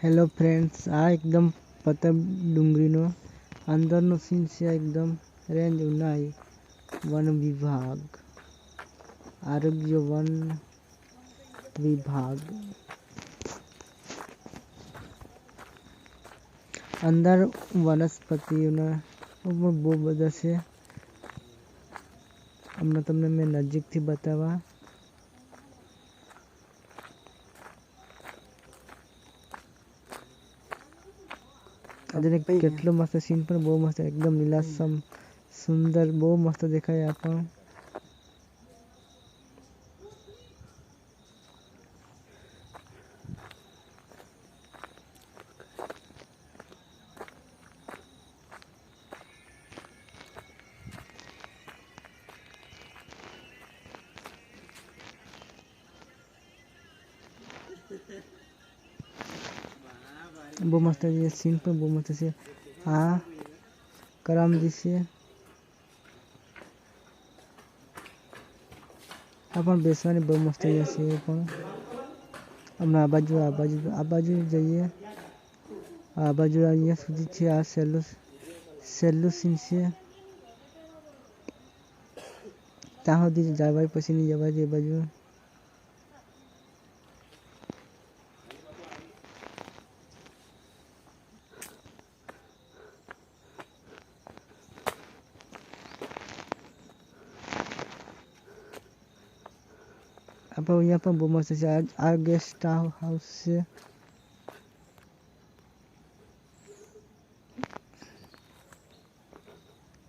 Hello friends આ એકદમ પતંગ ડુંગરીનો અંદરનો સીન છે એકદમ રેન્જ ઉનાઈ વન વિભાગ આરોગ્ય વન વિભાગ અંદર વનસ્પતિઓના પણ બહુ બધા છે હમણાં તમને મેં નજીકથી બતાવવા આજે કેટલો મસ્ત સીન પણ બહુ મસ્ત એકદમ લીલાછમ સુંદર બહુ મસ્ત દેખાય આ પણ બહુ મસ્ત છે સીન પણ બહુ મસ્ત છે આ કરમજી છે આ પણ બેસવાની બહુ મસ્ત જગ્યા છે એ પણ હમણાં આ બાજુ આ બાજુ આ બાજુ જઈએ આ બાજુ અહીંયા સુધી છે આ સહેલું સહેલું સીન છે ત્યાં સુધી જવાય પછી નહીં જવાય એ બાજુ અહીંયા પણ બહુ મસ્ત છે આ આ ગેસ્ટ હાઉસ છે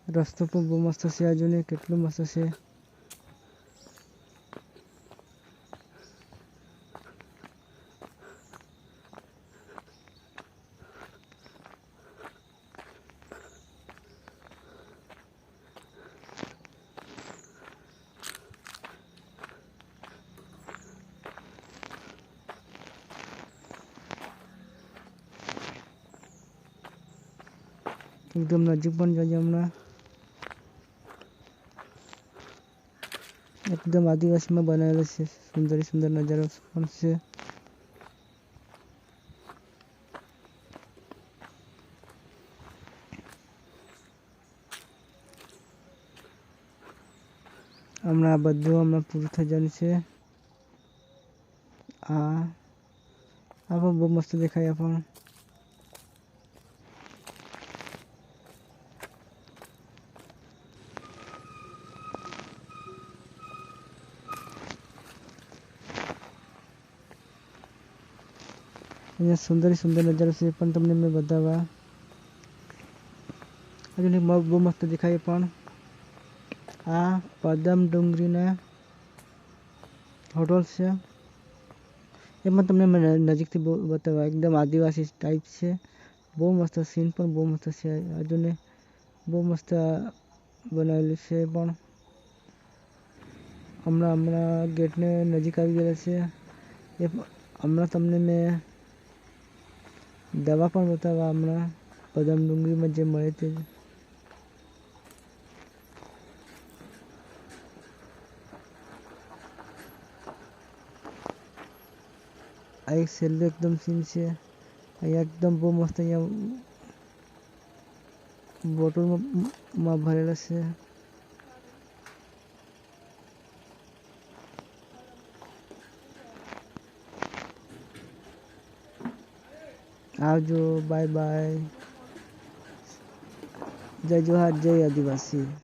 રસ્તો પણ બહુ મસ્ત છે આજુને કેટલું મસ્ત છે એકદમ નજીક પણ જઈએ હમણાં એકદમ આદિવાસીમાં બનાવેલો છે સુંદર સુંદર નજારો પણ છે હમણાં બધું હમણાં પૂરું થઈ જવાનું છે આ આ પણ બહુ મસ્ત દેખાય આ અહીંયા સુંદર સુંદર નજારો છે પણ તમને મેં બતાવવા હજુ બહુ મસ્ત દેખાય પણ. આ પદમ ડુંગરીના હોટલ છે. એમાં તમને મેં નજીકથી બહુ બતાવવા એકદમ આદિવાસી ટાઈપ છે. બહુ મસ્ત સીન પણ બહુ મસ્ત છે. હજુને બહુ મસ્ત બનાવેલું છે પણ. હમણાં હમણાં ગેટને નજીક આવી ગયેલા છે. એ હમણાં તમને મેં દવા પણ બતાવવા હમણાં. બદામ ડુંગળીમાં જે મળે તે. આ એક છેલ્લો એકદમ સીન છે. અહીંયા એકદમ બહુ મસ્ત અહીંયા બોટલમાં ભરેલા છે. આવજો બાય બાય જય જોહાર જય આદિવાસી.